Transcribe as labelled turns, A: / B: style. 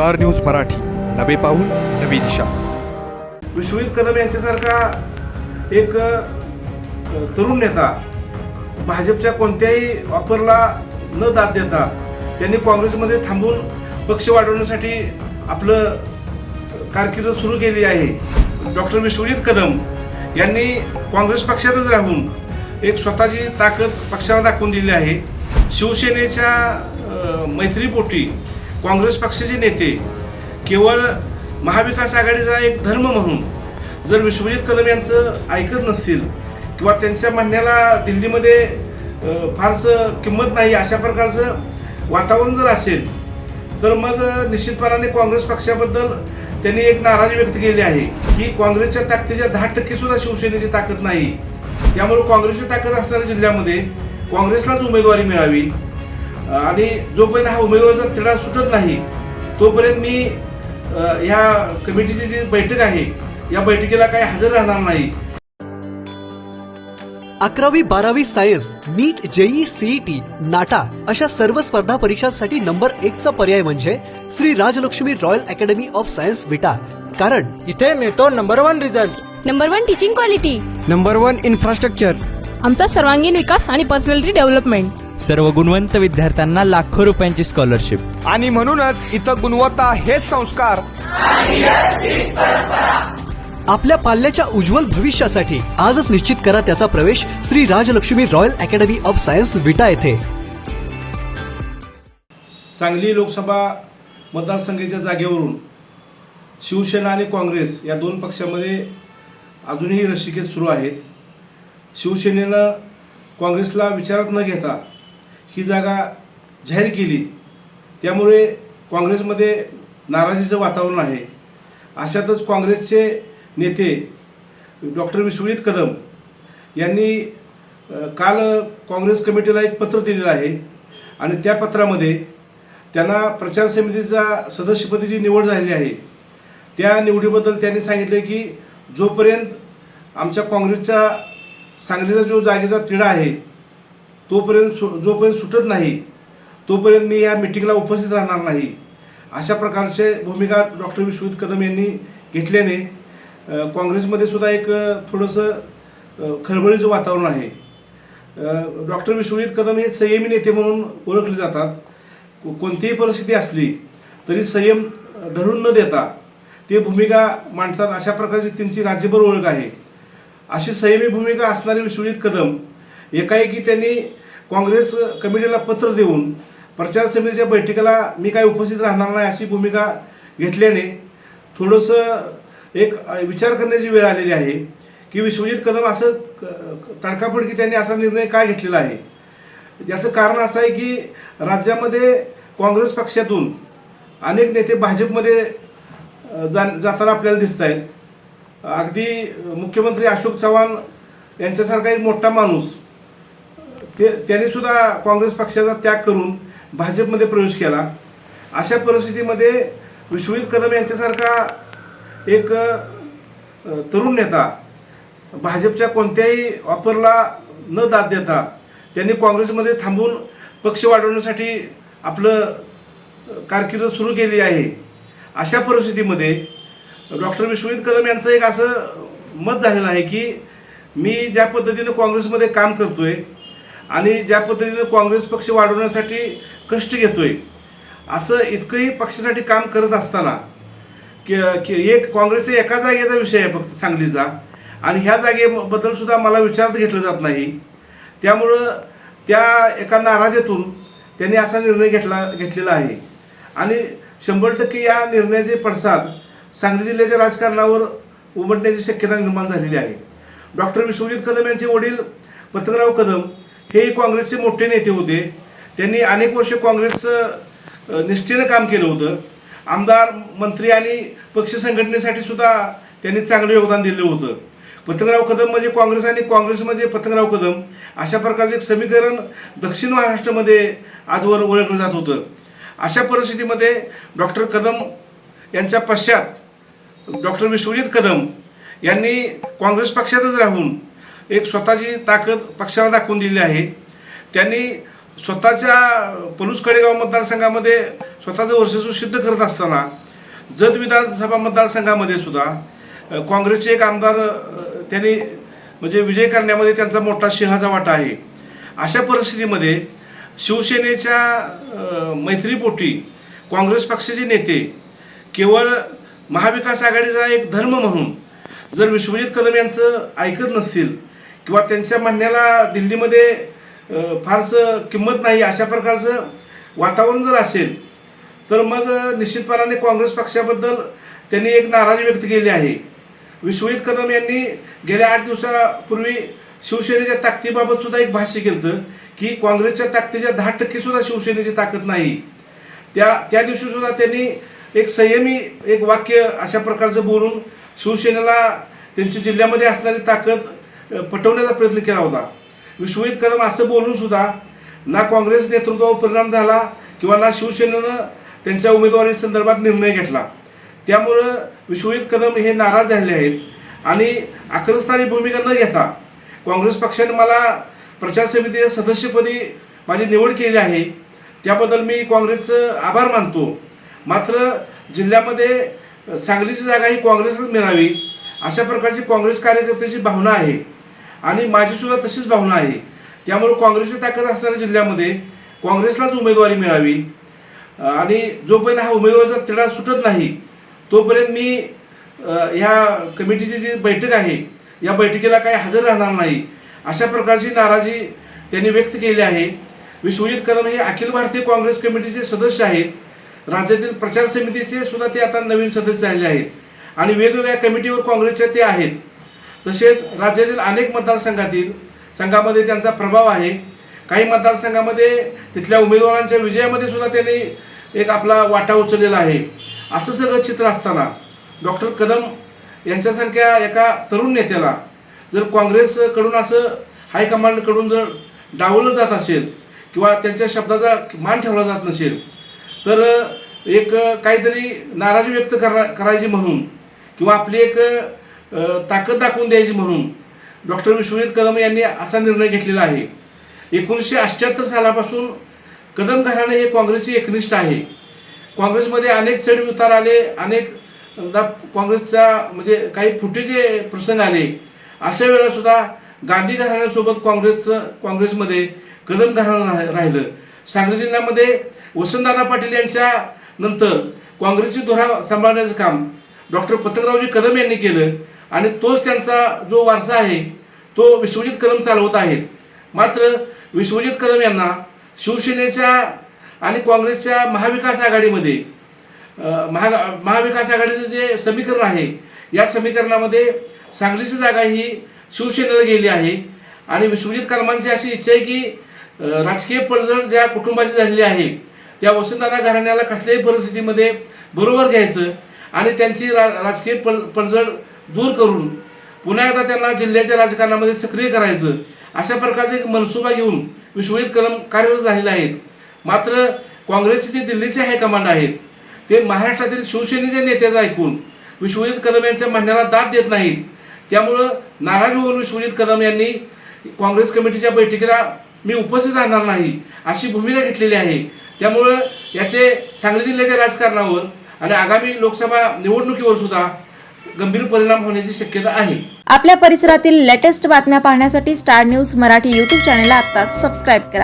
A: Star news Marathi. नवे पाऊल नवी दिशा.
B: विश्वजित कदम यांच्यासारखा एक तरुण नेता भाजपच्या कोणत्याही ऑफरला न दाद देता त्यांनी काँग्रेसमध्ये थांबून पक्ष वाढवण्यासाठी आपलं कारकीर्द सुरू केली आहे. डॉक्टर विश्वजित कदम यांनी काँग्रेस पक्षातच राहून एक स्वतःची ताकद पक्षाला दाखवून दिली आहे. शिवसेनेच्या मैत्रीपोटी काँग्रेस पक्षाचे नेते केवळ महाविकास आघाडीचा एक धर्म म्हणून जर विश्वजित कदम यांचं ऐकत नसतील किंवा त्यांच्या म्हणण्याला दिल्लीमध्ये फारसं किंमत नाही अशा प्रकारचं वातावरण जर असेल तर मग निश्चितपणाने काँग्रेस पक्षाबद्दल त्यांनी एक नाराजी व्यक्त केली आहे की काँग्रेसच्या ताकदीच्या दहा टक्के सुद्धा शिवसेनेची ताकद नाही. त्यामुळे काँग्रेसची ताकद असणाऱ्या जिल्ह्यामध्ये काँग्रेसलाच उमेदवारी मिळावी. आणि जोपर्यंत हा उमेदवाराचा तिढा सुटत नाही तोपर्यंत मी ह्या कमिटीची जी बैठक आहे या बैठकीला काही हजर राहणार नाही.
C: अकरावी बारावी science NEET JEE CET NATA अशा सर्व स्पर्धा परीक्षांसाठी नंबर एक चा पर्याय म्हणजे Shri Rajlakshmi royal academy of science Vita. कारण
D: इथे मिळतो number one result.
E: Number one teaching quality.
D: Number one infrastructure.
E: आमचा सर्वांगीण विकास आणि पर्सनॅलिटी डेव्हलपमेंट.
F: सर्व गुणवंत विद्यार्थ्यांना लाखो रुपयांची स्कॉलरशिप
G: आणि म्हणूनच इथं गुणवत्ता हेच संस्कार.
C: आपल्या पाल्याच्या उज्ज्वल भविष्यासाठी आजच निश्चित करा त्याचा प्रवेश Shri Rajlakshmi royal academy of science Vita येथे.
B: सांगली लोकसभा मतदारसंघाच्या जागेवरून शिवसेना आणि काँग्रेस या दोन पक्षामध्ये अजूनही रस्तिकेत सुरू आहेत. शिवसेनेनं काँग्रेसला विचारात न घेता ही जागा जाहीर केली. त्यामुळे काँग्रेसमध्ये नाराजीचं वातावरण आहे. अशातच काँग्रेसचे नेते डॉक्टर विश्वजित कदम यांनी काल काँग्रेस कमिटीला एक पत्र दिलेलं आहे आणि त्या पत्रामध्ये त्यांना प्रचार समितीचा सदस्यपदीची निवड झालेली आहे त्या निवडीबद्दल त्यांनी सांगितलं की जोपर्यंत आमच्या काँग्रेसचा सांगलीचा जो जागेचा तिढा आहे तोपर्यंत सु जोपर्यंत सुटत नाही तोपर्यंत मी या मिटिंगला उपस्थित राहणार नाही. अशा प्रकारचे भूमिका डॉक्टर विश्वजित कदम यांनी घेतल्याने काँग्रेसमध्ये सुद्धा एक थोडंसं खळबळीचं वातावरण आहे. डॉक्टर विश्वजित कदम हे संयमी नेते म्हणून ओळखले जातात. कोणतीही परिस्थिती असली तरी संयम धरून न देता ते भूमिका मांडतात अशा प्रकारची त्यांची राज्यभर ओळख आहे. अशी संयमी भूमिका असणारे विश्वजित कदम एकाएकी त्यांनी काँग्रेस कमिटीला पत्र देऊन प्रचार समितीच्या बैठकीला मी काय उपस्थित राहणार नाही अशी भूमिका घेतल्याने थोडंसं एक विचार करण्याची वेळ आलेली आहे की विश्वजित कदम असं क- तडकाफडकी त्यांनी असा निर्णय काय घेतलेला आहे? याचं कारण असं आहे की राज्यामध्ये काँग्रेस पक्षातून अनेक नेते भाजपमध्ये जा जाताना आपल्याला दिसत आहेत. अगदी मुख्यमंत्री अशोक चव्हाण यांच्यासारखा एक मोठा माणूस ते त्यांनी सुद्धा काँग्रेस पक्षाचा त्याग करून भाजपमध्ये प्रवेश केला. अशा परिस्थितीमध्ये विश्वजित कदम यांच्यासारखा एक तरुण नेता भाजपच्या कोणत्याही ऑफरला न दाद देता त्यांनी काँग्रेसमध्ये थांबून पक्ष वाढवण्यासाठी आपलं कारकीर्द सुरू केली आहे. अशा परिस्थितीमध्ये डॉक्टर विश्वजित कदम यांचं एक असं मत झालेलं आहे की मी ज्या पद्धतीनं काँग्रेसमध्ये काम करतो आहे आणि ज्या पद्धतीनं काँग्रेस पक्ष वाढवण्यासाठी कष्ट घेतोय असं इतकंही पक्षासाठी काम करत असताना की एक काँग्रेसच्या एका जागेचा विषय आहे फक्त सांगलीचा. आणि ह्या जागेबद्दल सुद्धा मला विचारात घेतलं जात नाही. त्यामुळं त्या एका नाराजीतून त्यांनी असा निर्णय घेतला घेतलेला आहे. आणि शंभर टक्के या निर्णयाचे पडसाद सांगली जिल्ह्याच्या राजकारणावर उमटण्याची शक्यता निर्माण झालेली आहे. डॉक्टर विश्वजित कदम यांचे वडील पतंगराव कदम हे काँग्रेसचे मोठे नेते होते. त्यांनी अनेक वर्ष काँग्रेसचं निष्ठेनं काम केलं होतं. आमदार मंत्री आणि पक्ष संघटनेसाठी सुद्धा त्यांनी चांगलं योगदान दिलं होतं. पतंगराव कदम म्हणजे काँग्रेस आणि काँग्रेस म्हणजे पतंगराव कदम. अशा प्रकारचे एक समीकरण दक्षिण महाराष्ट्रामध्ये आजवर ओळखलं जात होतं. अशा परिस्थितीमध्ये डॉक्टर कदम यांच्या पश्चात डॉक्टर विश्वजित कदम यांनी काँग्रेस पक्षातच राहून एक स्वतःची ताकद पक्षाला दाखवून दिली आहे. त्यांनी स्वतःच्या पलूस कडेगाव मतदारसंघामध्ये स्वतःचं वर्चस्व सिद्ध करत असताना जत विधानसभा मतदारसंघामध्ये सुद्धा काँग्रेसचे एक आमदार त्यांनी म्हणजे विजय करण्यामध्ये त्यांचा मोठा सिंहाचा वाटा आहे. अशा परिस्थितीमध्ये शिवसेनेच्या मैत्रीपोटी काँग्रेस पक्षाचे नेते केवळ महाविकास आघाडीचा एक धर्म म्हणून जर विश्वजित कदम यांचं ऐकत नसतील किंवा त्यांच्या म्हणण्याला दिल्लीमध्ये फारसं किंमत नाही अशा प्रकारचं वातावरण जर असेल तर मग निश्चितपणाने काँग्रेस पक्षाबद्दल त्यांनी एक नाराजी व्यक्त केली आहे. विश्वजित कदम यांनी गेल्या आठ दिवसापूर्वी शिवसेनेच्या ताकदीबाबत सुद्धा एक भाष्य केलं की काँग्रेसच्या ताकदीच्या दहा टक्के सुद्धा शिवसेनेची ताकद नाही. त्या त्या दिवशी सुद्धा त्यांनी एक संयमी एक वाक्य अशा प्रकारचं बोलून शिवसेनेला त्यांची जिल्ह्यामध्ये असणारी ताकद पटवण्याचा प्रयत्न केला होता. विश्वजित कदम असं बोलून सुद्धा ना काँग्रेस नेतृत्वावर परिणाम झाला किंवा ना शिवसेनेनं त्यांच्या उमेदवारी संदर्भात निर्णय घेतला. त्यामुळं विश्वजित कदम हे नाराज झाले आहेत आणि आक्रस्तानी भूमिका न घेता काँग्रेस पक्षाने मला प्रचार समितीच्या सदस्यपदी माझी निवड केली आहे. त्याबद्दल मी काँग्रेसचं आभार मानतो. मात्र जिल्ह्यामध्ये सांगलीची जागा ही काँग्रेसच मिळावी अशा प्रकारची काँग्रेस कार्यकर्त्याची भावना आहे. आणि माझी सुद्धा तशीच भावना आहे. त्यामुळे काँग्रेसची ताकद असणाऱ्या जिल्ह्यामध्ये काँग्रेसलाच उमेदवारी मिळावी. आणि जोपर्यंत हा उमेदवाराचा तिढा सुटत नाही तोपर्यंत मी ह्या कमिटीची जी बैठक आहे या बैठकीला काही हजर राहणार नाही. अशा प्रकारची नाराजी त्यांनी व्यक्त केली आहे. विश्वजित कदम हे अखिल भारतीय काँग्रेस कमिटीचे सदस्य आहेत. राज्यातील प्रचार समितीचे सुद्धा ते आता नवीन सदस्य झालेले आहेत. आणि वेगवेगळ्या कमिटीवर काँग्रेसच्या ते आहेत. तसेच राज्यातील अनेक मतदारसंघातील संघामध्ये त्यांचा प्रभाव आहे. काही मतदारसंघामध्ये तिथल्या उमेदवारांच्या विजयामध्ये सुद्धा त्यांनी एक आपला वाटा उचललेला आहे. असं सगळं चित्र असताना डॉक्टर कदम यांच्यासारख्या एका तरुण नेत्याला जर काँग्रेसकडून असं हायकमांडकडून जर डावलं जात असेल किंवा त्यांच्या शब्दाचा मान ठेवला जात नसेल तर एक काहीतरी नाराजी व्यक्त करा करायची म्हणून किंवा आपली एक ताकद दाखवून द्यायची म्हणून. डॉक्टर विश्वजित कदम यांनी असा निर्णय घेतलेला आहे. एकोणीसशे अठ्ठ्याहत्तर सालापासून कदम घराणे हे काँग्रेसचे एकनिष्ठ आहे. काँग्रेसमध्ये अनेक चढ उतार आले अनेक काँग्रेसचा म्हणजे काही फुटीचे प्रसंग आले. अशा वेळेला सुद्धा गांधी घराण्यासोबत काँग्रेसचं काँग्रेसमध्ये कदम घराणं राह- राहिलं. सांगली जिल्ह्यामध्ये वसंतदादा पाटील यांच्या नंतर काँग्रेसची धोरा सांभाळण्याचं काम डॉक्टर पतंगरावजी कदम यांनी केलं. आणि तोच त्यांचा जो वारसा आहे तो विश्वजित कदम चालवत आहेत. मात्र विश्वजित कदम यांना शिवसेनेच्या आणि काँग्रेसच्या महाविकास आघाडीमध्ये महा महाविकास आघाडीचं जे समीकरण आहे या समीकरणामध्ये सांगलीची जागा ही शिवसेनेला गेली आहे. आणि विश्वजित कदमांची अशी इच्छा आहे की राजकीय पडझड ज्या कुटुंबाची झालेली आहे त्या वसंतदादा घराण्याला कसल्याही परिस्थितीमध्ये बरोबर घ्यायचं आणि त्यांची रा राजकीय पड पडझड दूर करून पुन्हा एकदा त्यांना जिल्ह्याच्या राजकारणामध्ये सक्रिय करायचं अशा प्रकारचे एक मनसुबा घेऊन विश्वजित कलम कार्यरत झालेले आहेत. मात्र काँग्रेसचे जे दिल्लीचे हायकमांड आहेत ते महाराष्ट्रातील शिवसेनेच्या नेत्याचं ऐकून विश्वजित कदम यांच्या म्हणण्याला दाद देत नाहीत. त्यामुळं नाराज होऊन विश्वजित कदम यांनी काँग्रेस कमिटीच्या बैठकीला मी उपस्थित राहणार नाही अशी भूमिका घेतलेली आहे. त्यामुळं याचे सांगली जिल्ह्याच्या राजकारणावर आणि आगामी लोकसभा निवडणुकीवर सुद्धा गंभीर परिणाम होण्याची शक्यता आहे.
H: आपल्या परिसरातील लेटेस्ट बातम्या पाहण्यासाठी star news Marathi YouTube channel आता सबस्क्राईब करा.